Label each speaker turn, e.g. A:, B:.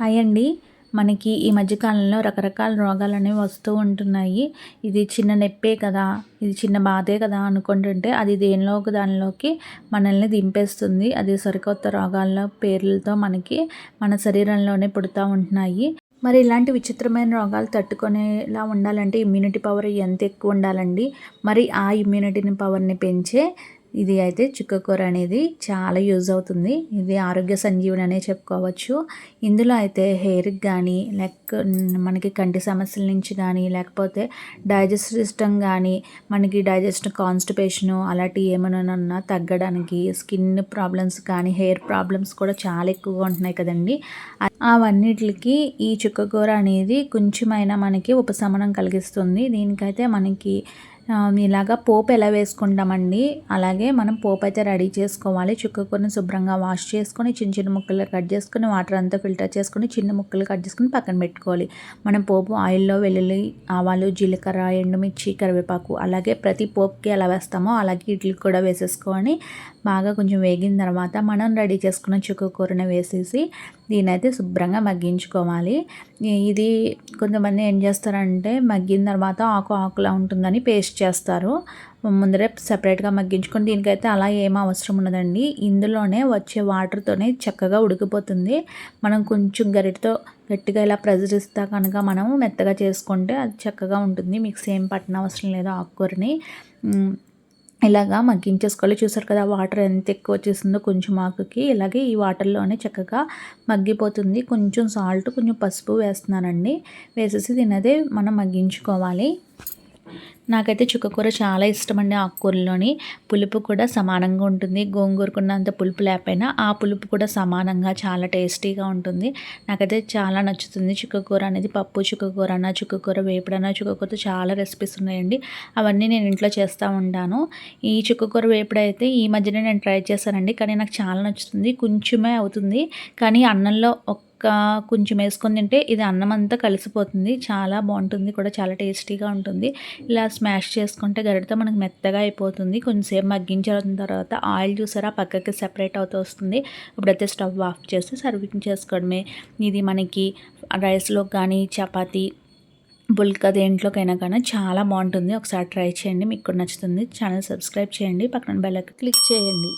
A: Hi అండి. మనకి ఈ మధ్యకాలంలో రకరకాల రోగాలు అనేవి వస్తూ ఉంటున్నాయి. ఇది చిన్న నొప్పే కదా ఇది చిన్న బాధే కదా అనుకుంటుంటే అది దేనిలో ఒక దానిలోకి మనల్ని దింపేస్తుంది. అది సరికొత్త రోగాల పేర్లతో మనకి మన శరీరంలోనే పుడుతూ ఉంటున్నాయి. మరి ఇలాంటి విచిత్రమైన రోగాలు తట్టుకునేలా ఉండాలంటే ఇమ్యూనిటీ పవర్ ఎంత ఎక్కువ ఉండాలండి? మరి ఆ ఇమ్యూనిటీని పవర్ని పెంచే ఇది అయితే చుక్కకూర అనేది చాలా యూజ్ అవుతుంది. ఇది ఆరోగ్య సంజీవని అనే చెప్పుకోవచ్చు. ఇందులో అయితే హెయిర్కి కానీ లేక మనకి కంటి సమస్యల నుంచి కానీ లేకపోతే డైజెస్ట్ సిస్టమ్ కానీ మనకి డైజెస్ట్ కాన్స్టిపేషను అలాంటి ఏమైనా తగ్గడానికి స్కిన్ ప్రాబ్లమ్స్ కానీ హెయిర్ ప్రాబ్లమ్స్ కూడా చాలా ఎక్కువగా ఉంటున్నాయి కదండి. అవన్నిటికి ఈ చుక్కకూర అనేది కొంచెమైనా మనకి ఉపశమనం కలిగిస్తుంది. దీనికైతే మనకి ఇలాగా పోపు ఎలా వేసుకుంటామండి? అలాగే మనం పోపు అయితే రెడీ చేసుకోవాలి. చుక్కకూరని శుభ్రంగా వాష్ చేసుకొని చిన్న చిన్న ముక్కలు కట్ చేసుకొని వాటర్ అంతా ఫిల్టర్ చేసుకొని చిన్న ముక్కలు కట్ చేసుకొని పక్కన పెట్టుకోవాలి. మనం పోపు ఆయిల్లో వెల్లుల్లి ఆవాలు జీలకర్ర ఎండుమిర్చి కరివేపాకు అలాగే ప్రతి పోపుకి ఎలా వేస్తామో అలాగే ఇడ్లీకి కూడా వేసేసుకొని బాగా కొంచెం వేగిన తర్వాత మనం రెడీ చేసుకున్న చుక్కకూరని వేసేసి దీనైతే శుభ్రంగా మగ్గించుకోవాలి. ఇది కొంతమంది ఏం చేస్తారంటే మగ్గిన తర్వాత ఆకు ఆకులా ఉంటుందని పేస్ట్ చేస్తారు. ముందరే సపరేట్గా మగ్గించుకొని దీనికైతే అలా ఏం అవసరం ఉండదండి. ఇందులోనే వచ్చే వాటర్తోనే చక్కగా ఉడికిపోతుంది. మనం కొంచెం గరిటతో గట్టిగా ఇలా ప్రెజర్ ఇస్తా కనుక మనము మెత్తగా చేసుకుంటే అది చక్కగా ఉంటుంది. మీకు సేమ్ పట్టిన అవసరం లేదు ఆకుకూరని. ఇలాగా మగ్గించేసుకోవాలి చూసారు కదా వాటర్ ఎంత ఎక్కువ వచ్చేసిందో కొంచెం ఆకుకి. ఇలాగే ఈ వాటర్లోనే చక్కగా మగ్గిపోతుంది. కొంచెం సాల్ట్ కొంచెం పసుపు వేస్తున్నానండి. వేసేసి దీని మనం మగ్గించుకోవాలి. నాకైతే చుక్కకూర చాలా ఇష్టం అండి ఆకుకూరలోని పులుపు కూడా సమానంగా ఉంటుంది. గోంగూరకున్నంత పులుపు లేకపోయినా ఆ పులుపు కూడా సమానంగా చాలా టేస్టీగా ఉంటుంది. నాకైతే చాలా నచ్చుతుంది చుక్కకూర అనేది. పప్పు చుక్కకూర అన్న చుక్కకూర వేపుడన్న చుక్కకూరతో చాలా రెసిపీస్ ఉన్నాయండి. అవన్నీ నేను ఇంట్లో చేస్తూ ఉంటాను. ఈ చుక్కకూర వేపుడు అయితే ఈ మధ్యనే నేను ట్రై చేశానండి. కానీ నాకు చాలా నచ్చుతుంది. కొంచెమే అవుతుంది. కానీ అన్నంలో ఒక్క కొంచెం వేసుకొని తింటే ఇది అన్నం అంతా కలిసిపోతుంది. చాలా బాగుంటుంది కూడా చాలా టేస్టీగా ఉంటుంది. ఇలా స్మాష్ చేసుకుంటే గరిటతో మనకు మెత్తగా అయిపోతుంది. కొంచెంసేపు మగ్గించిన తర్వాత ఆయిల్ చూసారా పక్కకి సెపరేట్ అవుతూ వస్తుంది. ఇప్పుడైతే స్టవ్ ఆఫ్ చేసి సర్వింగ్ చేసుకోవడమే. ఇది మనకి రైస్లో కానీ చపాతీ బుల్కా దేంట్లోకైనా కానీ చాలా బాగుంటుంది. ఒకసారి ట్రై చేయండి మీకు నచ్చుతుంది. ఛానల్ సబ్స్క్రైబ్ చేయండి పక్కన బెల్లకి క్లిక్ చేయండి.